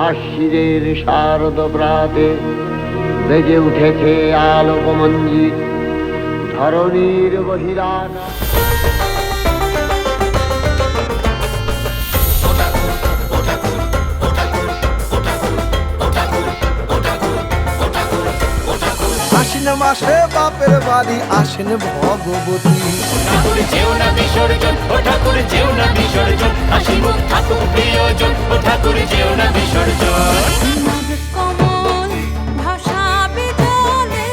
আশিরের শারদ প্রাতে বেজে উঠেছে আলোকমঞ্জি ধরণীর বহিরানা আশ্বিন মাসে বাপের বাড়ি আসেন ভগবতী ঠাকুর যেও না বিসর্জন ও ঠাকুর যেও না বিসর্জন হাসি মুখ ঠাকুর প্রিয়জন ও ঠাকুর যেও না বিসর্জন। বুঝি কমল ভাসাবে জলে